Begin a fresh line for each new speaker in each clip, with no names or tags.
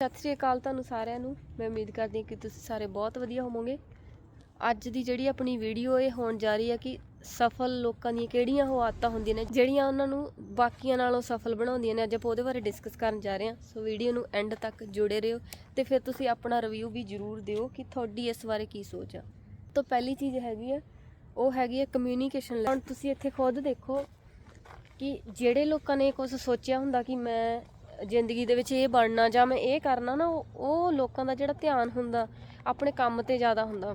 ਸਤਿ ਸ਼੍ਰੀ ਅਕਾਲ ਤੁਹਾਨੂੰ ਸਾਰਿਆਂ ਨੂੰ। ਮੈਂ ਉਮੀਦ ਕਰਦੀ ਹਾਂ ਕਿ ਤੁਸੀਂ ਸਾਰੇ ਬਹੁਤ ਵਧੀਆ ਹੋਵੋਗੇ। ਅੱਜ ਦੀ ਜਿਹੜੀ ਆਪਣੀ ਵੀਡੀਓ ਇਹ ਹੋਣ ਜਾ ਰਹੀ ਹੈ ਕਿ ਸਫਲ ਲੋਕਾਂ ਦੀਆਂ ਕਿਹੜੀਆਂ ਉਹ ਆਦਤਾਂ ਹੁੰਦੀਆਂ ਨੇ, ਜਿਹੜੀਆਂ ਉਹਨਾਂ ਨੂੰ ਬਾਕੀਆਂ ਨਾਲੋਂ ਸਫਲ ਬਣਾਉਂਦੀਆਂ ਨੇ, ਅੱਜ ਆਪਾਂ ਉਹਦੇ ਬਾਰੇ ਡਿਸਕਸ ਕਰਨ ਜਾ ਰਹੇ ਹਾਂ। ਸੋ ਵੀਡੀਓ ਨੂੰ ਐਂਡ ਤੱਕ ਜੁੜੇ ਰਹੋ ਤੇ ਫਿਰ ਤੁਸੀਂ ਆਪਣਾ ਰਿਵਿਊ ਵੀ ਜ਼ਰੂਰ ਦਿਓ ਕਿ ਤੁਹਾਡੀ ਇਸ ਬਾਰੇ ਕੀ ਸੋਚ ਆ। ਤਾਂ ਪਹਿਲੀ ਚੀਜ਼ ਹੈਗੀ ਆ, ਉਹ ਹੈਗੀ ਹੈ ਕਮਿਊਨੀਕੇਸ਼ਨ ਹੁਣ ਤੁਸੀਂ ਇੱਥੇ ਖੁਦ ਦੇਖੋ ਕਿ ਜਿਹੜੇ ਲੋਕਾਂ ਨੇ ਕੁਝ ਸੋਚਿਆ ਹੁੰਦਾ ਕਿ ਮੈਂ ਜ਼ਿੰਦਗੀ ਦੇ ਵਿੱਚ ਇਹ ਬਣਨਾ ਜਾਂ ਮੈਂ ਇਹ ਕਰਨਾ ਨਾ, ਉਹ ਲੋਕਾਂ ਦਾ ਜਿਹੜਾ ਧਿਆਨ ਹੁੰਦਾ, ਆਪਣੇ ਕੰਮ ਤੇ ਜ਼ਿਆਦਾ ਹੁੰਦਾ।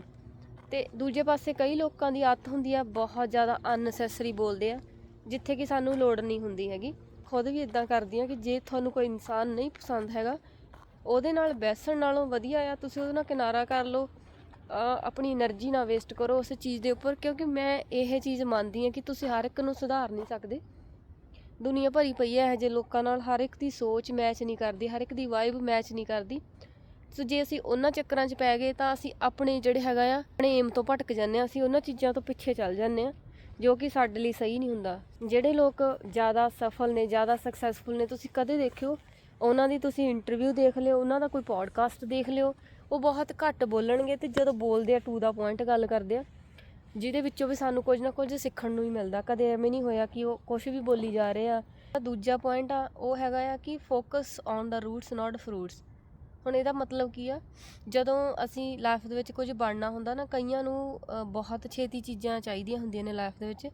ਤੇ ਦੂਜੇ ਪਾਸੇ ਕਈ ਲੋਕਾਂ ਦੀ ਆਦਤ ਹੁੰਦੀ ਆ, ਬਹੁਤ ਜ਼ਿਆਦਾ ਅਨਸੈਸਰੀ ਬੋਲਦੇ ਆ, ਜਿੱਥੇ ਕਿ ਸਾਨੂੰ ਲੋੜ ਨਹੀਂ ਹੁੰਦੀ ਹੈਗੀ। ਖੁਦ ਵੀ ਇਦਾਂ ਕਰਦੀ ਆ ਕਿ ਜੇ ਤੁਹਾਨੂੰ ਕੋਈ ਇਨਸਾਨ ਨਹੀਂ ਪਸੰਦ ਹੈਗਾ, ਉਹਦੇ ਨਾਲ ਬੈਸਣ ਨਾਲੋਂ ਵਧੀਆ ਆ, ਤੁਸੀਂ ਉਹਦੇ ਨਾਲ ਕਿਨਾਰਾ ਕਰ ਲਓ ਆਪਣੀ એનર્ਜੀ ਨਾ ਵੇਸਟ ਕਰੋ ਉਸ ਚੀਜ਼ ਦੇ ਉੱਪਰ, ਕਿਉਂਕਿ ਮੈਂ ਇਹ ਚੀਜ਼ ਮੰਨਦੀ ਆ ਕਿ ਤੁਸੀਂ ਹਰ ਇੱਕ ਨੂੰ ਸੁਧਾਰ ਨਹੀਂ ਸਕਦੇ। ਦੁਨੀਆ ਭਰੀ ਪਈ ਹੈ ਇਹੋ ਜਿਹੇ ਲੋਕਾਂ ਨਾਲ, ਹਰ ਇੱਕ ਦੀ ਸੋਚ ਮੈਚ ਨਹੀਂ ਕਰਦੀ, ਹਰ ਇੱਕ ਦੀ ਵਾਈਬ ਮੈਚ ਨਹੀਂ ਕਰਦੀ। ਸੋ ਜੇ ਅਸੀਂ ਉਹਨਾਂ ਚੱਕਰਾਂ 'ਚ ਪੈ ਗਏ ਤਾਂ ਅਸੀਂ ਆਪਣੇ ਜਿਹੜੇ ਹੈਗਾ ਆ, ਆਪਣੇ ਏਮ ਤੋਂ ਭਟਕ ਜਾਂਦੇ ਆ ਅਸੀਂ ਉਹਨਾਂ ਚੀਜ਼ਾਂ ਤੋਂ ਪਿੱਛੇ ਚੱਲ ਜਾਂਦੇ ਆ ਜੋ ਕਿ ਸਾਡੇ ਲਈ ਸਹੀ ਨਹੀਂ ਹੁੰਦਾ। ਜਿਹੜੇ ਲੋਕ ਜ਼ਿਆਦਾ ਸਫਲ ਨੇ, ਜ਼ਿਆਦਾ ਸਕਸੈਸਫੁਲ ਨੇ, ਤੁਸੀਂ ਕਦੇ ਦੇਖਿਓ, ਉਹਨਾਂ ਦੀ ਤੁਸੀਂ ਇੰਟਰਵਿਊ ਦੇਖ ਲਿਓ, ਉਹਨਾਂ ਦਾ ਕੋਈ ਪੋਡਕਾਸਟ ਦੇਖ ਲਿਓ, ਉਹ ਬਹੁਤ ਘੱਟ ਬੋਲਣਗੇ ਤੇ ਜਦੋਂ ਬੋਲਦੇ ਆ ਟੂ ਦਾ ਪੁਆਇੰਟ ਗੱਲ ਕਰਦੇ ਆ ਜਿਹਦੇ ਵਿੱਚੋਂ ਵੀ ਸਾਨੂੰ ਕੁਝ ਨਾ ਕੁਝ ਸਿੱਖਣ ਨੂੰ ਹੀ ਮਿਲਦਾ। ਕਦੇ ਐਵੇਂ ਨਹੀਂ ਹੋਇਆ ਕਿ ਉਹ ਕੁਝ ਵੀ ਬੋਲੀ ਜਾ ਰਹੇ ਆ। ਦੂਜਾ ਪੁਆਇੰਟ ਆ, ਉਹ ਹੈਗਾ ਆ ਕਿ focus on the roots not fruits ਹੁਣ ਇਹਦਾ ਮਤਲਬ ਕੀ ਆ? ਜਦੋਂ ਅਸੀਂ ਲਾਈਫ ਦੇ ਵਿੱਚ ਕੁਝ ਬਣਨਾ ਹੁੰਦਾ ਨਾ, ਕਈਆਂ ਨੂੰ ਬਹੁਤ ਛੇਤੀ ਚੀਜ਼ਾਂ ਚਾਹੀਦੀਆਂ ਹੁੰਦੀਆਂ ਨੇ ਲਾਈਫ ਦੇ ਵਿੱਚ।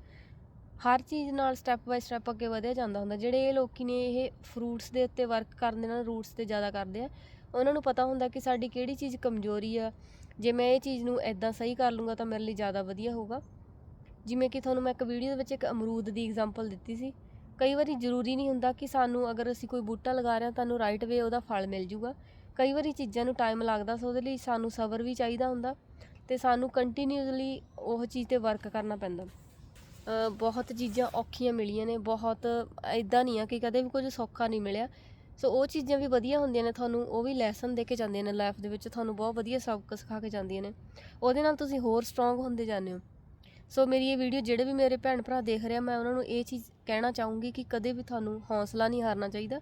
ਹਰ ਚੀਜ਼ ਨਾਲ ਸਟੈਪ ਬਾਈ ਸਟੈਪ ਅੱਗੇ ਵਧਿਆ ਜਾਂਦਾ ਹੁੰਦਾ। ਜਿਹੜੇ ਇਹ ਲੋਕੀ ਨੇ, ਇਹ ਫਰੂਟਸ ਦੇ ਉੱਤੇ ਵਰਕ ਕਰਦੇ ਨਾਲ ਰੂਟਸ ਤੇ ਜ਼ਿਆਦਾ ਕਰਦੇ ਆ, ਉਹਨਾਂ ਨੂੰ ਪਤਾ ਹੁੰਦਾ ਕਿ ਸਾਡੀ ਕਿਹੜੀ ਚੀਜ਼ ਕਮਜ਼ੋਰੀ ਆ ਜੇ ਮੈਂ ਇਹ ਚੀਜ਼ ਨੂੰ ਐਦਾਂ ਸਹੀ ਕਰ ਲੂੰਗਾ ਤਾਂ ਮੇਰੇ ਲਈ ਜ਼ਿਆਦਾ ਵਧੀਆ ਹੋਊਗਾ। ਜਿਵੇਂ ਕਿ ਤੁਹਾਨੂੰ ਮੈਂ ਇੱਕ ਵੀਡੀਓ ਦੇ ਵਿੱਚ ਇੱਕ ਅਮਰੂਦ ਦੀ ਐਗਜ਼ਾਮਪਲ ਦਿੱਤੀ ਸੀ। ਕਈ ਵਾਰੀ ਜ਼ਰੂਰੀ ਨਹੀਂ ਹੁੰਦਾ ਕਿ ਸਾਨੂੰ ਅਗਰ ਅਸੀਂ ਕੋਈ ਬੂਟਾ ਲਗਾ ਰਹੇ ਹਾਂ ਤੁਹਾਨੂੰ ਰਾਈਟ ਵੇ ਉਹਦਾ ਫਲ ਮਿਲ ਜੂਗਾ। ਕਈ ਵਾਰੀ ਚੀਜ਼ਾਂ ਨੂੰ ਟਾਈਮ ਲੱਗਦਾ ਸੋ ਉਹਦੇ ਲਈ ਸਾਨੂੰ ਸਬਰ ਵੀ ਚਾਹੀਦਾ ਹੁੰਦਾ ਤੇ ਸਾਨੂੰ ਕੰਟੀਨਿਊਸਲੀ ਉਹ ਚੀਜ਼ ਤੇ ਵਰਕ ਕਰਨਾ ਪੈਂਦਾ। ਬਹੁਤ ਚੀਜ਼ਾਂ ਔਖੀਆਂ ਮਿਲੀਆਂ ਨੇ, ਬਹੁਤ ਇਦਾਂ ਨਹੀਂ ਆ ਕਿ ਕਦੇ ਵੀ ਕੁਝ ਸੌਖਾ ਨਹੀਂ ਮਿਲਿਆ। ਸੋ ਉਹ ਚੀਜ਼ਾਂ ਵੀ ਵਧੀਆ ਹੁੰਦੀਆਂ ਨੇ, ਤੁਹਾਨੂੰ ਉਹ ਵੀ ਲੈਸਨ ਦੇ ਕੇ ਜਾਂਦੀਆਂ ਨੇ ਲਾਈਫ ਦੇ ਵਿੱਚ, ਤੁਹਾਨੂੰ ਬਹੁਤ ਵਧੀਆ ਸਬਕ ਸਿਖਾ ਕੇ ਜਾਂਦੀਆਂ ਨੇ। ਉਹਦੇ ਨਾਲ ਤੁਸੀਂ ਹੋਰ ਸਟਰੋਂਗ ਹੁੰਦੇ ਜਾਂਦੇ ਹੋ। ਸੋ ਮੇਰੀ ਇਹ ਵੀਡੀਓ ਜਿਹੜੇ ਵੀ ਮੇਰੇ ਭੈਣ ਭਰਾ ਦੇਖ ਰਿਹਾ ਮੈਂ ਉਹਨਾਂ ਨੂੰ ਇਹ ਚੀਜ਼ ਕਹਿਣਾ ਚਾਹੂੰਗੀ ਕਿ ਕਦੇ ਵੀ ਤੁਹਾਨੂੰ ਹੌਸਲਾ ਨਹੀਂ ਹਾਰਨਾ ਚਾਹੀਦਾ।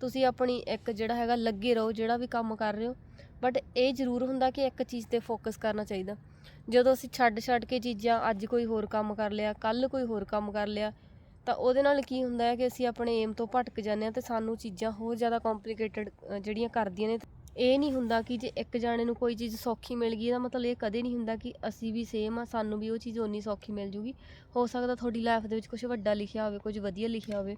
ਤੁਸੀਂ ਆਪਣੀ ਇੱਕ ਜਿਹੜਾ ਹੈਗਾ, ਲੱਗੇ ਰਹੋ, ਜਿਹੜਾ ਵੀ ਕੰਮ ਕਰ ਰਹੇ ਹੋ। ਬਟ ਇਹ ਜ਼ਰੂਰ ਹੁੰਦਾ ਕਿ ਇੱਕ ਚੀਜ਼ ਤੇ ਫੋਕਸ ਕਰਨਾ ਚਾਹੀਦਾ। ਜਦੋਂ ਅਸੀਂ ਛੱਡ ਛੱਡ ਕੇ ਚੀਜ਼ਾਂ, ਅੱਜ ਕੋਈ ਹੋਰ ਕੰਮ ਕਰ ਲਿਆ ਕੱਲ ਕੋਈ ਹੋਰ ਕੰਮ ਕਰ ਲਿਆ ਤਾਂ ਉਹਦੇ ਨਾਲ ਕੀ ਹੁੰਦਾ ਹੈ ਕਿ ਅਸੀਂ ਆਪਣੇ ਏਮ ਤੋਂ ਭਟਕ ਜਾਂਦੇ ਹਾਂ ਤੇ ਸਾਨੂੰ ਚੀਜ਼ਾਂ ਹੋਰ ਜ਼ਿਆਦਾ ਕੰਪਲਿਕੇਟਡ ਜਿਹੜੀਆਂ ਕਰਦੀਆਂ ਨੇ, ਇਹ ਨਹੀਂ ਹੁੰਦਾ ਕਿ ਜੇ ਇੱਕ ਜਾਣੇ ਨੂੰ ਕੋਈ ਚੀਜ਼ ਸੌਖੀ ਮਿਲ ਗਈ ਇਹਦਾ ਮਤਲਬ ਇਹ ਕਦੇ ਨਹੀਂ ਹੁੰਦਾ ਕਿ ਅਸੀਂ ਵੀ ਸੇਮ ਆ ਸਾਨੂੰ ਵੀ ਉਹ ਚੀਜ਼ ਓਨੀ ਸੌਖੀ ਮਿਲ ਜੂਗੀ। ਹੋ ਸਕਦਾ ਤੁਹਾਡੀ ਲਾਈਫ ਦੇ ਵਿੱਚ ਕੁਝ ਵੱਡਾ ਲਿਖਿਆ ਹੋਵੇ ਕੁਝ ਵਧੀਆ ਲਿਖਿਆ ਹੋਵੇ।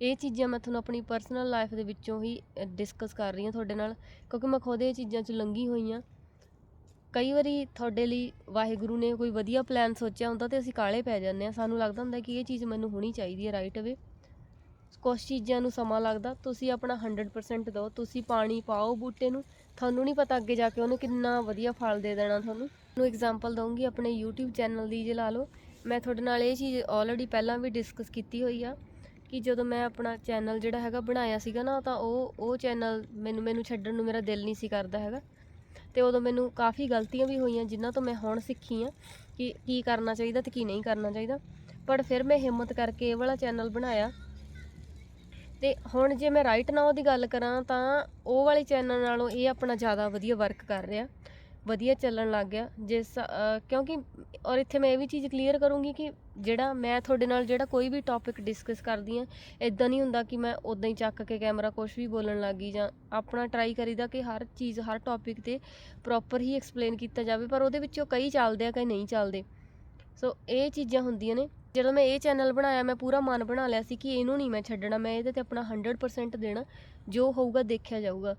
ਇਹ ਚੀਜ਼ਾਂ ਮੈਂ ਤੁਹਾਨੂੰ ਆਪਣੀ ਪਰਸਨਲ ਲਾਈਫ ਦੇ ਵਿੱਚੋਂ ਹੀ ਡਿਸਕਸ ਕਰ ਰਹੀ ਹਾਂ ਤੁਹਾਡੇ ਨਾਲ, ਕਿਉਂਕਿ ਮੈਂ ਖੁਦ ਇਹ ਚੀਜ਼ਾਂ 'ਚ ਲੰਘੀ ਹੋਈ ਹਾਂ। ਕਈ ਵਾਰੀ ਤੁਹਾਡੇ ਲਈ ਵਾਹਿਗੁਰੂ ਨੇ ਕੋਈ ਵਧੀਆ ਪਲਾਨ ਸੋਚਿਆ ਹੁੰਦਾ ਤੇ ਅਸੀਂ ਕਾਲੇ ਪੈ ਜਾਂਦੇ ਆ ਸਾਨੂੰ ਲੱਗਦਾ ਹੁੰਦਾ ਕਿ ਇਹ ਚੀਜ਼ ਮੈਨੂੰ ਹੋਣੀ ਚਾਹੀਦੀ ਹੈ ਰਾਈਟ ਵੇ ਕੁਛ ਚੀਜ਼ਾਂ ਨੂੰ ਸਮਾਂ ਲੱਗਦਾ, ਤੁਸੀਂ ਆਪਣਾ 100% ਦਿਓ। ਤੁਸੀਂ ਪਾਣੀ ਪਾਓ ਬੂਟੇ ਨੂੰ। ਤੁਹਾਨੂੰ ਨਹੀਂ ਪਤਾ ਅੱਗੇ ਜਾ ਕੇ ਉਹਨੇ ਕਿੰਨਾ ਵਧੀਆ ਫਲ ਦੇ ਦੇਣਾ ਤੁਹਾਨੂੰ। ਨੂੰ ਐਗਜ਼ਾਮਪਲ ਦਊਂਗੀ ਆਪਣੇ YouTube ਚੈਨਲ ਦੀ, ਜੇ ਲਾ ਲਓ। ਮੈਂ ਤੁਹਾਡੇ ਨਾਲ ਇਹ ਚੀਜ਼ ਆਲਰੇਡੀ ਪਹਿਲਾਂ ਵੀ ਡਿਸਕਸ ਕੀਤੀ ਹੋਈ ਆ ਕਿ ਜਦੋਂ ਮੈਂ ਆਪਣਾ ਚੈਨਲ ਜਿਹੜਾ ਹੈਗਾ ਬਣਾਇਆ ਸੀਗਾ ਨਾ, ਤਾਂ ਉਹ ਉਹ ਚੈਨਲ ਮੈਨੂੰ ਮੈਨੂੰ ਛੱਡਣ ਨੂੰ ਮੇਰਾ ਦਿਲ ਨਹੀਂ ਸੀ ਕਰਦਾ ਹੈਗਾ। ਤੇ ਉਦੋਂ ਮੈਨੂੰ ਕਾਫੀ ਗਲਤੀਆਂ ਵੀ ਹੋਈਆਂ, ਜਿਨ੍ਹਾਂ ਤੋਂ ਮੈਂ ਹੁਣ ਸਿੱਖੀ ਆ ਕਿ ਕੀ ਕਰਨਾ ਚਾਹੀਦਾ ਤੇ ਕੀ ਨਹੀਂ ਕਰਨਾ ਚਾਹੀਦਾ। ਪਰ ਫਿਰ ਮੈਂ ਹਿੰਮਤ ਕਰਕੇ ਇਹ ਵਾਲਾ ਚੈਨਲ ਬਣਾਇਆ। ਤੇ ਹੁਣ ਜੇ ਮੈਂ ਰਾਈਟ ਨਾਓ ਦੀ ਗੱਲ ਕਰਾਂ ਤਾਂ ਉਹ ਵਾਲੇ ਚੈਨਲ ਨਾਲੋਂ ਇਹ ਆਪਣਾ ਜ਼ਿਆਦਾ ਵਧੀਆ ਵਰਕ ਕਰ ਰਿਹਾ। ਵਧੀਆ ਚੱਲਣ ਲੱਗ ਗਿਆ। ਜਿਸ ਕਿਉਂਕਿ ਔਰ ਇੱਥੇ ਮੈਂ ਇਹ ਵੀ ਚੀਜ਼ ਕਲੀਅਰ ਕਰੂੰਗੀ ਕਿ ਜਿਹੜਾ ਮੈਂ ਤੁਹਾਡੇ ਨਾਲ ਜਿਹੜਾ ਕੋਈ ਵੀ ਟੌਪਿਕ ਡਿਸਕਸ ਕਰਦੀ ਆ ਇਦਾਂ ਨਹੀਂ ਹੁੰਦਾ ਕਿ ਮੈਂ ਉਦਾਂ ਹੀ ਚੱਕ ਕੇ ਕੈਮਰਾ ਕੁਝ ਵੀ ਬੋਲਣ ਲੱਗੀ ਜਾਂ ਆਪਣਾ ਟਰਾਈ ਕਰੀਦਾ ਕਿ ਹਰ ਚੀਜ਼, ਹਰ ਟੌਪਿਕ ਤੇ ਪ੍ਰੋਪਰ ਹੀ ਐਕਸਪਲੇਨ ਕੀਤਾ ਜਾਵੇ, ਪਰ ਉਹਦੇ ਵਿੱਚੋਂ ਕਈ ਚੱਲਦੇ ਆ, ਕਈ ਨਹੀਂ ਚੱਲਦੇ। ਸੋ ਇਹ ਚੀਜ਼ਾਂ ਹੁੰਦੀਆਂ ਨੇ। ਜਦੋਂ ਮੈਂ ਇਹ ਚੈਨਲ ਬਣਾਇਆ, ਮੈਂ ਪੂਰਾ ਮਨ ਬਣਾ ਲਿਆ ਸੀ ਕਿ ਇਹਨੂੰ ਨਹੀਂ ਮੈਂ ਛੱਡਣਾ, ਮੈਂ ਇਹਦੇ ਤੇ ਆਪਣਾ 100% ਦੇਣਾ, ਜੋ ਹੋਊਗਾ ਦੇਖਿਆ ਜਾਊਗਾ।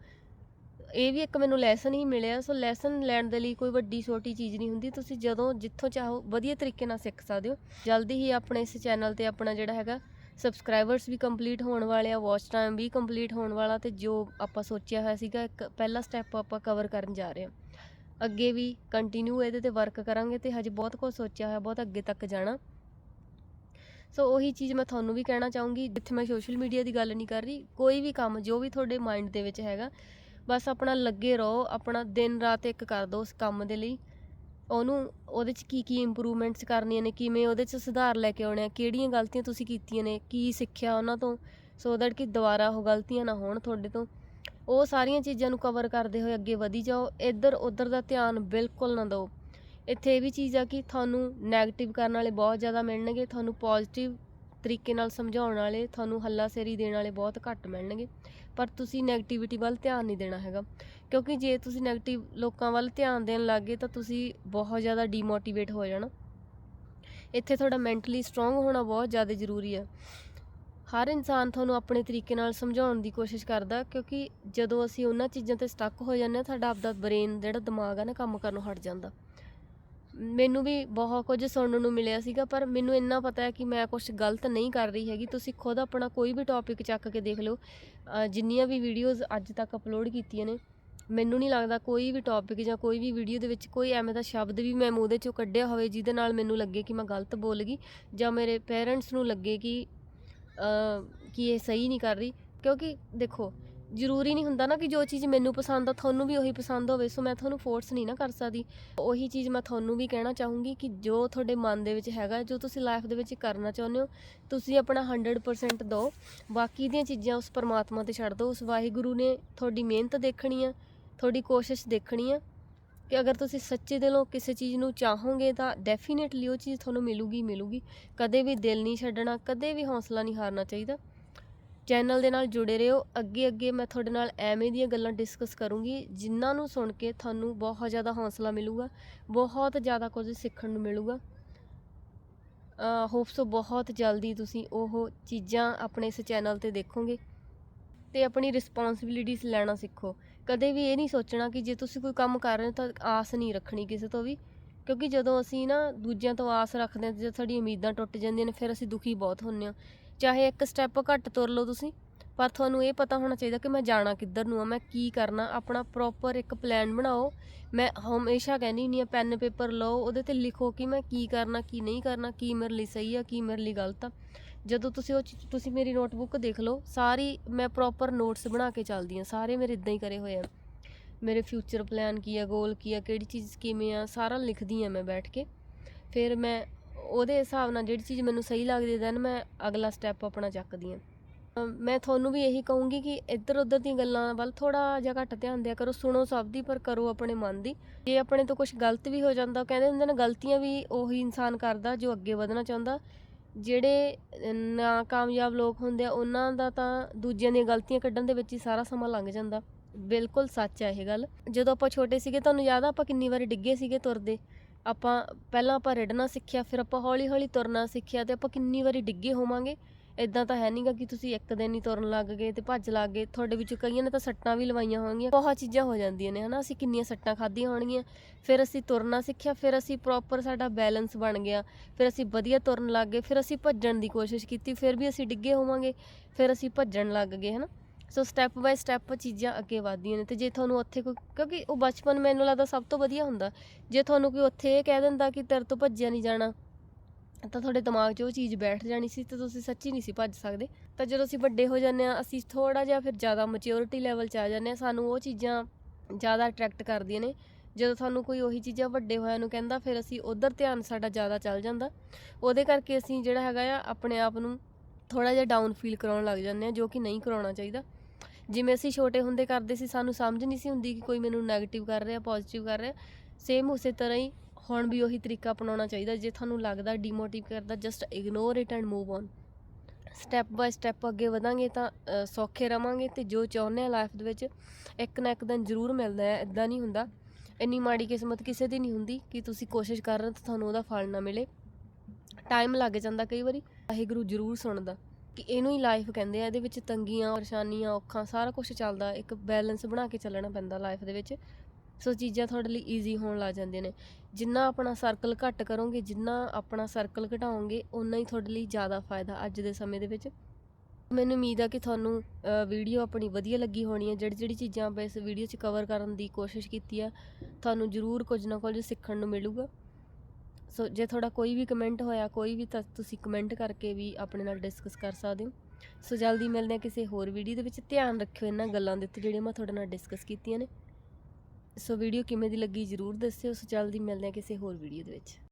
ਇਹ ਵੀ ਇੱਕ ਮੈਨੂੰ ਲੈਸਨ ਹੀ ਮਿਲਿਆ ਸੋ ਲੈਸਨ ਲੈਣ ਦੇ ਲਈ ਕੋਈ ਵੱਡੀ ਛੋਟੀ ਚੀਜ਼ ਨਹੀਂ ਹੁੰਦੀ, ਤੁਸੀਂ ਜਦੋਂ ਜਿੱਥੋਂ ਚਾਹੋ ਵਧੀਆ ਤਰੀਕੇ ਨਾਲ ਸਿੱਖ ਸਕਦੇ ਹੋ। ਜਲਦੀ ਹੀ ਆਪਣੇ ਇਸ ਚੈਨਲ ਤੇ ਆਪਣਾ ਜਿਹੜਾ ਹੈਗਾ ਸਬਸਕ੍ਰਾਈਬਰਸ ਵੀ ਕੰਪਲੀਟ ਹੋਣ ਵਾਲੇ ਆ ਵਾਚ ਟਾਈਮ ਵੀ ਕੰਪਲੀਟ ਹੋਣ ਵਾਲਾ, ਤੇ ਜੋ ਆਪਾਂ ਸੋਚਿਆ ਹੋਇਆ ਸੀਗਾ, ਇੱਕ ਪਹਿਲਾ ਸਟੈਪ ਆਪਾਂ ਕਵਰ ਕਰਨ ਜਾ ਰਹੇ ਹਾਂ। ਅੱਗੇ ਵੀ ਕੰਟੀਨਿਊ ਇਹਦੇ ਤੇ ਵਰਕ ਕਰਾਂਗੇ, ਤੇ ਹਜੇ ਬਹੁਤ ਕੁਝ ਸੋਚਿਆ ਹੋਇਆ, ਬਹੁਤ ਅੱਗੇ ਤੱਕ ਜਾਣਾ। ਸੋ ਉਹੀ ਚੀਜ਼ ਮੈਂ ਤੁਹਾਨੂੰ ਵੀ ਕਹਿਣਾ ਚਾਹੂੰਗੀ, ਜਿੱਥੇ ਮੈਂ ਸੋਸ਼ਲ ਮੀਡੀਆ ਦੀ ਗੱਲ ਨਹੀਂ ਕਰ ਰਹੀ, ਕੋਈ ਵੀ ਕੰਮ ਜੋ ਵੀ ਤੁਹਾਡੇ ਮਾਈਂਡ ਦੇ ਵਿੱਚ ਹੈਗਾ ਬਸ ਆਪਣਾ ਲੱਗੇ ਰਹੋ, ਆਪਣਾ ਦਿਨ ਰਾਤ ਇੱਕ ਕਰ ਦਿਓ ਉਸ ਕੰਮ ਦੇ ਲਈ। ਉਹਨੂੰ ਉਹਦੇ 'ਚ ਕੀ ਕੀ ਇੰਪਰੂਵਮੈਂਟਸ ਕਰਨੀਆਂ ਨੇ, ਕਿਵੇਂ ਉਹਦੇ 'ਚ ਸੁਧਾਰ ਲੈ ਕੇ ਆਉਣੇ ਆ, ਕਿਹੜੀਆਂ ਗਲਤੀਆਂ ਤੁਸੀਂ ਕੀਤੀਆਂ ਨੇ, ਕੀ ਸਿੱਖਿਆ ਉਹਨਾਂ ਤੋਂ ਸੋ ਦੈਟ ਕਿ ਦੁਬਾਰਾ ਉਹ ਗਲਤੀਆਂ ਨਾ ਹੋਣ ਤੁਹਾਡੇ ਤੋਂ। ਉਹ ਸਾਰੀਆਂ ਚੀਜ਼ਾਂ ਨੂੰ ਕਵਰ ਕਰਦੇ ਹੋਏ ਅੱਗੇ ਵਧੀ ਜਾਓ, ਇੱਧਰ ਉੱਧਰ ਦਾ ਧਿਆਨ ਬਿਲਕੁਲ ਨਾ ਦਿਓ। ਇੱਥੇ ਇਹ ਵੀ ਚੀਜ਼ ਆ ਕਿ ਤੁਹਾਨੂੰ 네ਗੇਟਿਵ ਕਰਨ ਵਾਲੇ ਬਹੁਤ ਜ਼ਿਆਦਾ ਮਿਲਣਗੇ, ਤੁਹਾਨੂੰ ਪੋਜ਼ਿਟਿਵ ਤਰੀਕੇ ਨਾਲ ਸਮਝਾਉਣ ਵਾਲੇ, ਤੁਹਾਨੂੰ ਹੱਲਾਸ਼ੇਰੀ ਦੇਣ ਵਾਲੇ ਬਹੁਤ ਘੱਟ ਮਿਲਣਗੇ। ਪਰ ਤੁਸੀਂ 네ਗੇਟਿਵਿਟੀ ਵੱਲ ਧਿਆਨ ਨਹੀਂ ਦੇਣਾ ਹੈਗਾ। ਕਿਉਂਕਿ ਜੇ ਤੁਸੀਂ 네ਗੇਟਿਵ ਲੋਕਾਂ ਵੱਲ ਧਿਆਨ ਦੇਣ ਲੱਗੇ ਤਾਂ ਤੁਸੀਂ ਬਹੁਤ ਜ਼ਿਆਦਾ ਡੀਮੋਟੀਵੇਟ ਹੋ ਜਾਣਾ। ਇੱਥੇ ਤੁਹਾਡਾ ਮੈਂਟਲੀ ਸਟਰੋਂਗ ਹੋਣਾ ਬਹੁਤ ਜ਼ਿਆਦਾ ਜ਼ਰੂਰੀ ਹੈ। ਹਰ ਇਨਸਾਨ ਤੁਹਾਨੂੰ ਆਪਣੇ ਤਰੀਕੇ ਨਾਲ ਸਮਝਾਉਣ ਦੀ ਕੋਸ਼ਿਸ਼ ਕਰਦਾ, ਕਿਉਂਕਿ ਜਦੋਂ ਅਸੀਂ ਉਹਨਾਂ ਚੀਜ਼ਾਂ ਤੇ ਸਟਕ ਹੋ ਜਾਂਦੇ ਹਾਂ ਸਾਡਾ ਆਪਦਾ ਬ੍ਰੇਨ ਜਿਹੜਾ ਦਿਮਾਗ ਆ ਨਾ, ਕੰਮ ਕਰਨੋਂ ਹਟ ਜਾਂਦਾ। ਮੈਨੂੰ ਵੀ ਬਹੁਤ ਕੁਝ ਸੁਣਨ ਨੂੰ ਮਿਲਿਆ ਸੀਗਾ, ਪਰ ਮੈਨੂੰ ਇੰਨਾ ਪਤਾ ਹੈ ਕਿ ਮੈਂ ਕੁਝ ਗਲਤ ਨਹੀਂ ਕਰ ਰਹੀ ਹੈਗੀ। ਤੁਸੀਂ ਖੁਦ ਆਪਣਾ ਕੋਈ ਵੀ ਟੌਪਿਕ ਚੱਕ ਕੇ ਦੇਖ ਲਓ। ਜਿੰਨੀਆਂ ਵੀ ਵੀਡੀਓਜ਼ ਅੱਜ ਤੱਕ ਅਪਲੋਡ ਕੀਤੀਆਂ ਨੇ, ਮੈਨੂੰ ਨਹੀਂ ਲੱਗਦਾ ਕੋਈ ਵੀ ਟੌਪਿਕ ਜਾਂ ਕੋਈ ਵੀ ਵੀਡੀਓ ਦੇ ਵਿੱਚ ਕੋਈ ਐਵੇਂ ਦਾ ਸ਼ਬਦ ਵੀ ਮੈਂ ਉਹਦੇ ਚੋਂ ਕੱਢਿਆ ਹੋਵੇ, ਜਿਹਦੇ ਨਾਲ ਮੈਨੂੰ ਲੱਗੇ ਕਿ ਮੈਂ ਗਲਤ ਬੋਲ ਗਈ ਜਾਂ ਮੇਰੇ ਪੇਰੈਂਟਸ ਨੂੰ ਲੱਗੇ ਕਿ, ਅਹ ਕਿ ਇਹ ਸਹੀ ਨਹੀਂ ਕਰ ਰਹੀ। ਕਿਉਂਕਿ ਦੇਖੋ ਜ਼ਰੂਰੀ ਨਹੀਂ ਹੁੰਦਾ ਨਾ ਕਿ ਜੋ ਚੀਜ਼ ਮੈਨੂੰ ਪਸੰਦ ਆ, ਤੁਹਾਨੂੰ ਵੀ ਉਹੀ ਪਸੰਦ ਹੋਵੇ, ਸੋ ਮੈਂ ਤੁਹਾਨੂੰ ਫੋਰਸ ਨਹੀਂ ਨਾ ਕਰ ਸਕਦੀ। ਉਹੀ ਚੀਜ਼ ਮੈਂ ਤੁਹਾਨੂੰ ਵੀ ਕਹਿਣਾ ਚਾਹੂੰਗੀ ਕਿ ਜੋ ਤੁਹਾਡੇ ਮਨ ਦੇ ਵਿੱਚ ਹੈਗਾ, ਜੋ ਤੁਸੀਂ ਲਾਈਫ ਦੇ ਵਿੱਚ ਕਰਨਾ ਚਾਹੁੰਦੇ ਹੋ, ਤੁਸੀਂ ਆਪਣਾ 100% ਦਿਓ। ਬਾਕੀ ਦੀਆਂ ਚੀਜ਼ਾਂ ਉਸ ਪਰਮਾਤਮਾ ਤੇ ਛੱਡ ਦਿਓ। ਉਸ ਵਾਹਿਗੁਰੂ ਨੇ ਤੁਹਾਡੀ ਮਿਹਨਤ ਦੇਖਣੀ ਆ, ਤੁਹਾਡੀ ਕੋਸ਼ਿਸ਼ ਦੇਖਣੀ ਆ ਕਿ ਅਗਰ ਤੁਸੀਂ ਸੱਚੇ ਦਿਲੋਂ ਕਿਸੇ ਚੀਜ਼ ਨੂੰ ਚਾਹੋਗੇ ਤਾਂ ਡੈਫੀਨੇਟਲੀ ਉਹ ਚੀਜ਼ ਤੁਹਾਨੂੰ ਮਿਲੂਗੀ ਮਿਲੂਗੀ। ਕਦੇ ਵੀ ਦਿਲ ਨਹੀਂ ਛੱਡਣਾ, ਕਦੇ ਵੀ ਹੌਸਲਾ ਨਹੀਂ ਹਾਰਨਾ ਚਾਹੀਦਾ। ਚੈਨਲ ਦੇ ਨਾਲ ਜੁੜੇ ਰਹੋ। ਅੱਗੇ ਅੱਗੇ ਮੈਂ ਤੁਹਾਡੇ ਨਾਲ ਐਵੇਂ ਦੀਆਂ ਗੱਲਾਂ ਡਿਸਕਸ ਕਰੂੰਗੀ, ਜਿਨ੍ਹਾਂ ਨੂੰ ਸੁਣ ਕੇ ਤੁਹਾਨੂੰ ਬਹੁਤ ਜ਼ਿਆਦਾ ਹੌਸਲਾ ਮਿਲੂਗਾ, ਬਹੁਤ ਜ਼ਿਆਦਾ ਕੁਝ ਸਿੱਖਣ ਨੂੰ ਮਿਲੂਗਾ। ਹੋਪ ਸੋ ਬਹੁਤ ਜਲਦੀ ਤੁਸੀਂ ਉਹ ਚੀਜ਼ਾਂ ਆਪਣੇ ਇਸ ਚੈਨਲ ਤੇ ਦੇਖੋਗੇ ਤੇ ਆਪਣੀ ਰਿਸਪੌਂਸਿਬਿਲਿਟੀਜ਼ ਲੈਣਾ ਸਿੱਖੋ। ਕਦੇ ਵੀ ਇਹ ਨਹੀਂ ਸੋਚਣਾ ਕਿ ਜੇ ਤੁਸੀਂ ਕੋਈ ਕੰਮ ਕਰ ਰਹੇ ਹੋ ਤਾਂ ਆਸ ਨਹੀਂ ਰੱਖਣੀ ਕਿਸੇ ਤੋਂ ਵੀ, ਕਿਉਂਕਿ ਜਦੋਂ ਅਸੀਂ ਨਾ ਦੂਜਿਆਂ ਤੋਂ ਆਸ ਰੱਖਦੇ ਹਾਂ ਤੇ ਜਦ ਸਾਡੀ ਉਮੀਦਾਂ ਟੁੱਟ ਜਾਂਦੀਆਂ ਨੇ, ਫਿਰ ਅਸੀਂ ਦੁਖੀ ਬਹੁਤ ਹੁੰਦੇ ਹਾਂ। ਚਾਹੇ ਇੱਕ ਸਟੈਪ ਘੱਟ ਤੁਰ ਲਓ ਤੁਸੀਂ, ਪਰ ਤੁਹਾਨੂੰ ਇਹ ਪਤਾ ਹੋਣਾ ਚਾਹੀਦਾ ਕਿ ਮੈਂ ਜਾਣਾ ਕਿੱਧਰ ਨੂੰ ਆ, ਮੈਂ ਕੀ ਕਰਨਾ, ਆਪਣਾ ਪ੍ਰੋਪਰ ਇੱਕ ਪਲਾਨ ਬਣਾਓ। ਮੈਂ ਹਮੇਸ਼ਾ ਕਹਿੰਦੀ ਹੁੰਦੀ ਆ ਪੈਨ ਪੇਪਰ ਲਓ, ਉਹਦੇ ਤੇ ਲਿਖੋ ਕਿ ਮੈਂ ਕੀ ਕਰਨਾ, ਕੀ ਨਹੀਂ ਕਰਨਾ, ਕੀ ਮੇਰੇ ਲਈ ਸਹੀ ਆ, ਕੀ ਮੇਰੇ ਲਈ ਗਲਤ ਆ। ਜਦੋਂ ਤੁਸੀਂ ਉਹ ਚੀਜ਼- ਤੁਸੀਂ ਮੇਰੀ ਨੋਟਬੁੱਕ ਦੇਖ ਲਓ, ਸਾਰੀ ਮੈਂ ਪ੍ਰੋਪਰ ਨੋਟਸ ਬਣਾ ਕੇ ਚੱਲਦੀ ਆ ਸਾਰੇ ਮੇਰੇ ਇਦਾਂ ਹੀ ਕਰੇ ਹੋਏ ਆ। ਮੇਰੇ ਫਿਊਚਰ ਪਲਾਨ ਕੀ ਆ ਗੋਲ ਕੀ ਆ, ਕਿਹੜੀ ਚੀਜ਼ ਕਿਵੇਂ ਆ, ਸਾਰਾ ਲਿਖਦੀ ਆ ਮੈਂ ਬੈਠ ਕੇ। ਫਿਰ ਮੈਂ ਉਹਦੇ ਹਿਸਾਬ ਨਾਲ ਜਿਹੜੀ ਚੀਜ਼ ਮੈਨੂੰ ਸਹੀ ਲੱਗਦੀ ਦੈਨ ਮੈਂ ਅਗਲਾ ਸਟੈਪ ਆਪਣਾ ਚੱਕਦੀ ਹਾਂ। ਮੈਂ ਤੁਹਾਨੂੰ ਵੀ ਇਹੀ ਕਹੂੰਗੀ ਕਿ ਇੱਧਰ ਉੱਧਰ ਦੀਆਂ ਗੱਲਾਂ ਵੱਲ ਥੋੜਾ ਜਿਹਾ ਘੱਟ ਧਿਆਨ ਦਿਆ ਕਰੋ ਸੁਣੋ ਸਭ ਦੀ ਪਰ ਕਰੋ ਆਪਣੇ ਮਨ ਦੀ। ਜੇ ਆਪਣੇ ਤੋਂ ਕੁਝ ਗਲਤ ਵੀ ਹੋ ਜਾਂਦਾ ਕਹਿੰਦੇ ਹੁੰਦੇ ਨੇ ਗਲਤੀਆਂ ਵੀ ਉਹੀ ਇਨਸਾਨ ਕਰਦਾ ਜੋ ਅੱਗੇ ਵਧਣਾ ਚਾਹੁੰਦਾ। ਜਿਹੜੇ ਅਹ, ਨਾਕਾਮਯਾਬ ਲੋਕ ਹੁੰਦੇ ਆ ਉਹਨਾਂ ਦਾ ਤਾਂ ਦੂਜਿਆਂ ਦੀਆਂ ਗਲਤੀਆਂ ਕੱਢਣ ਦੇ ਵਿੱਚ ਹੀ ਸਾਰਾ ਸਮਾਂ ਲੰਘ ਜਾਂਦਾ। ਬਿਲਕੁਲ ਸੱਚ ਹੈ ਇਹ ਗੱਲ। ਜਦੋਂ ਆਪਾਂ ਛੋਟੇ ਸੀਗੇ ਤੁਹਾਨੂੰ ਯਾਦ ਆ ਆਪਾਂ ਕਿੰਨੀ ਵਾਰੀ ਡਿੱਗੇ ਸੀਗੇ ਤੁਰਦੇ? ਆਪਾਂ ਪਹਿਲਾਂ ਆਪਾਂ ਰਿੜਨਾ ਸਿੱਖਿਆ, ਫਿਰ ਆਪਾਂ ਹੌਲੀ ਹੌਲੀ ਤੁਰਨਾ ਸਿੱਖਿਆ ਤੇ ਆਪਾਂ ਕਿੰਨੀ ਵਾਰੀ ਡਿੱਗੇ ਹੋਵਾਂਗੇ। ਇਦਾਂ ਤਾਂ ਹੈ ਨਹੀਂਗਾ ਕਿ ਤੁਸੀਂ ਇੱਕ ਦਿਨ ਹੀ ਤੁਰਨ ਲੱਗ ਗਏ ਤੇ ਭੱਜ ਲੱਗ ਗਏ। ਤੁਹਾਡੇ ਵਿੱਚੋਂ ਕਈਆਂ ਨੇ ਤਾਂ ਸੱਟਾਂ ਵੀ ਲਵਾਈਆਂ ਹੋਣਗੀਆਂ। ਬਹੁਤ ਚੀਜ਼ਾਂ ਹੋ ਜਾਂਦੀਆਂ ਨੇ, ਹਨਾ? ਅਸੀਂ ਕਿੰਨੀਆਂ ਸੱਟਾਂ ਖਾਧੀਆਂ ਹੋਣਗੀਆਂ। ਫਿਰ ਅਸੀਂ ਤੁਰਨਾ ਸਿੱਖਿਆ, ਫਿਰ ਅਸੀਂ ਪ੍ਰੋਪਰ ਸਾਡਾ ਬੈਲੈਂਸ ਬਣ ਗਿਆ। ਫਿਰ ਅਸੀਂ ਵਧੀਆ ਤੁਰਨ ਲੱਗ ਗਏ। ਫਿਰ ਅਸੀਂ ਭੱਜਣ ਦੀ ਕੋਸ਼ਿਸ਼ ਕੀਤੀ, ਫਿਰ ਵੀ ਅਸੀਂ ਡਿੱਗੇ ਹੋਵਾਂਗੇ। ਫਿਰ ਅਸੀਂ ਭੱਜਣ ਲੱਗ ਗਏ, ਹਨਾ? ਸੋ ਸਟੈਪ ਬਾਈ ਸਟੈਪ ਚੀਜ਼ਾਂ ਅੱਗੇ ਵਧਦੀਆਂ ਨੇ ਤੇ ਜੇ ਤੁਹਾਨੂੰ ਉੱਥੇ ਕੋਈ, ਕਿਉਂਕਿ ਉਹ ਬਚਪਨ ਮੈਨੂੰ ਲੱਗਦਾ ਸਭ ਤੋਂ ਵਧੀਆ ਹੁੰਦਾ। ਜੇ ਤੁਹਾਨੂੰ ਕੋਈ ਉੱਥੇ ਇਹ ਕਹਿ ਦਿੰਦਾ ਕਿ ਤੇਰੇ ਤੋਂ ਭੱਜਿਆ ਨਹੀਂ ਜਾਣਾ, ਤਾਂ ਤੁਹਾਡੇ ਦਿਮਾਗ 'ਚ ਉਹ ਚੀਜ਼ ਬੈਠ ਜਾਣੀ ਸੀ ਤੇ ਤੁਸੀਂ ਸੱਚੀ ਨਹੀਂ ਸੀ ਭੱਜ ਸਕਦੇ। ਤਾਂ ਜਦੋਂ ਅਸੀਂ ਵੱਡੇ ਹੋ ਜਾਂਦੇ ਆ ਅਸੀਂ ਥੋੜਾ ਜਿਹਾ ਫਿਰ ਜ਼ਿਆਦਾ ਮੈਚਿਓਰਿਟੀ ਲੈਵਲ 'ਚ ਆ ਜਾਂਦੇ ਆ ਸਾਨੂੰ ਉਹ ਚੀਜ਼ਾਂ ਜ਼ਿਆਦਾ ਅਟਰੈਕਟ ਕਰਦੀਆਂ ਨੇ। ਜਦੋਂ ਤੁਹਾਨੂੰ ਕੋਈ ਉਹੀ ਚੀਜ਼ਾਂ ਵੱਡੇ ਹੋਇਆਂ ਨੂੰ ਕਹਿੰਦਾ, ਫਿਰ ਅਸੀਂ ਉਧਰ ਧਿਆਨ ਸਾਡਾ ਜ਼ਿਆਦਾ ਚੱਲ ਜਾਂਦਾ। ਉਹਦੇ ਕਰਕੇ ਅਸੀਂ ਜਿਹੜਾ ਹੈਗਾ ਆ, ਆਪਣੇ ਆਪ ਨੂੰ ਥੋੜਾ ਜਿਹਾ ਡਾਊਨ ਫੀਲ ਕਰਾਉਣ ਲੱਗ ਜਾਂਦੇ ਆ ਜੋ ਕਿ ਨਹੀਂ ਕਰਾਉਣਾ ਚਾਹੀਦਾ। ਜਿਵੇਂ ਅਸੀਂ ਛੋਟੇ ਹੁੰਦੇ ਕਰਦੇ ਸੀ, ਸਾਨੂੰ ਸਮਝ ਨਹੀਂ ਸੀ ਹੁੰਦੀ ਕਿ ਕੋਈ ਮੈਨੂੰ 네ਗੇਟਿਵ ਕਰ ਰਿਹਾ ਪੋਜ਼ਿਟਿਵ ਕਰ ਰਿਹਾ। ਸੇਮ ਉਸੇ ਤਰ੍ਹਾਂ ਹੀ ਹੁਣ ਵੀ ਉਹੀ ਤਰੀਕਾ ਅਪਣਾਉਣਾ ਚਾਹੀਦਾ, ਜੇ ਤੁਹਾਨੂੰ ਲੱਗਦਾ ਡੀਮੋਟਿਵ ਕਰਦਾ just ignore it and move on step by step ਅੱਗੇ ਵਧਾਂਗੇ ਤਾਂ ਸੌਖੇ ਰਵਾਂਗੇ ਤੇ ਜੋ ਚਾਹੁੰਦੇ ਆ ਲਾਈਫ ਦੇ ਵਿੱਚ, ਇੱਕ ਨਾ ਇੱਕ ਦਿਨ ਜ਼ਰੂਰ ਮਿਲਦਾ ਹੈ ਇਦਾਂ ਨਹੀਂ ਹੁੰਦਾ। ਇੰਨੀ ਮਾੜੀ ਕਿਸਮਤ ਕਿਸੇ ਦੀ ਨਹੀਂ ਹੁੰਦੀ ਕਿ ਤੁਸੀਂ ਕੋਸ਼ਿਸ਼ ਕਰ ਰਹੇ ਤਾਂ ਤੁਹਾਨੂੰ ਉਹਦਾ ਫਲ ਨਾ ਮਿਲੇ। ਟਾਈਮ ਲੱਗ ਜਾਂਦਾ ਕਈ ਵਾਰੀ, ਵਾਹਿਗੁਰੂ ਜ਼ਰੂਰ ਸੁਣਦਾ। ਕਿ ਇਹਨੂੰ ਹੀ ਲਾਈਫ ਕਹਿੰਦੇ ਆ, ਇਹਦੇ ਵਿੱਚ ਤੰਗੀਆਂ, ਪਰੇਸ਼ਾਨੀਆਂ, ਔਖਾਂ, ਸਾਰਾ ਕੁਝ ਚੱਲਦਾ, ਇੱਕ ਬੈਲੈਂਸ ਬਣਾ ਕੇ ਚੱਲਣਾ ਪੈਂਦਾ ਲਾਈਫ ਦੇ ਵਿੱਚ। ਸੋ ਚੀਜ਼ਾਂ ਤੁਹਾਡੇ ਲਈ ਈਜ਼ੀ ਹੋਣ ਲੱਗ ਜਾਂਦੀਆਂ ਨੇ। ਜਿੰਨਾ ਆਪਣਾ ਸਰਕਲ ਘੱਟ ਕਰੋਗੇ, ਜਿੰਨਾ ਆਪਣਾ ਸਰਕਲ ਘਟਾਓਗੇ ਉਨਾ ਹੀ ਤੁਹਾਡੇ ਲਈ ਜ਼ਿਆਦਾ ਫਾਇਦਾ ਅੱਜ ਦੇ ਸਮੇਂ ਦੇ ਵਿੱਚ। ਮੈਨੂੰ ਉਮੀਦ ਆ ਕਿ ਤੁਹਾਨੂੰ ਵੀਡੀਓ ਆਪਣੀ ਵਧੀਆ ਲੱਗੀ ਹੋਣੀ ਹੈ ਜਿਹੜੀ ਜਿਹੜੀ ਚੀਜ਼ਾਂ ਆਪਾਂ ਇਸ ਵੀਡੀਓ 'ਚ ਕਵਰ ਕਰਨ ਦੀ ਕੋਸ਼ਿਸ਼ ਕੀਤੀ ਆ, ਤੁਹਾਨੂੰ ਜ਼ਰੂਰ ਕੁਝ ਨਾ ਕੁਝ ਸਿੱਖਣ ਨੂੰ ਮਿਲੂਗਾ। ਸੋ ਜੇ ਤੁਹਾਡਾ ਕੋਈ ਵੀ ਕਮੈਂਟ ਹੋਇਆ, ਕੋਈ ਵੀ ਤਾਂ ਤੁਸੀਂ ਕਮੈਂਟ ਕਰਕੇ ਵੀ ਆਪਣੇ ਨਾਲ ਡਿਸਕਸ ਕਰ ਸਕਦੇ ਹੋ। ਸੋ ਜਲਦੀ ਮਿਲਦੇ ਹਾਂ ਕਿਸੇ ਹੋਰ ਵੀਡੀਓ ਦੇ ਵਿੱਚ। ਧਿਆਨ ਰੱਖਿਓ ਇਹਨਾਂ ਗੱਲਾਂ ਦੇ ਉੱਤੇ ਜਿਹੜੀਆਂ ਮੈਂ ਤੁਹਾਡੇ ਨਾਲ ਡਿਸਕਸ ਕੀਤੀਆਂ ਨੇ। ਸੋ ਵੀਡੀਓ ਕਿਵੇਂ ਦੀ ਲੱਗੀ ਜਰੂਰ ਦੱਸਿਓ। ਸੋ ਜਲਦੀ ਮਿਲਦੇ ਹਾਂ ਕਿਸੇ ਹੋਰ ਵੀਡੀਓ ਦੇ ਵਿੱਚ।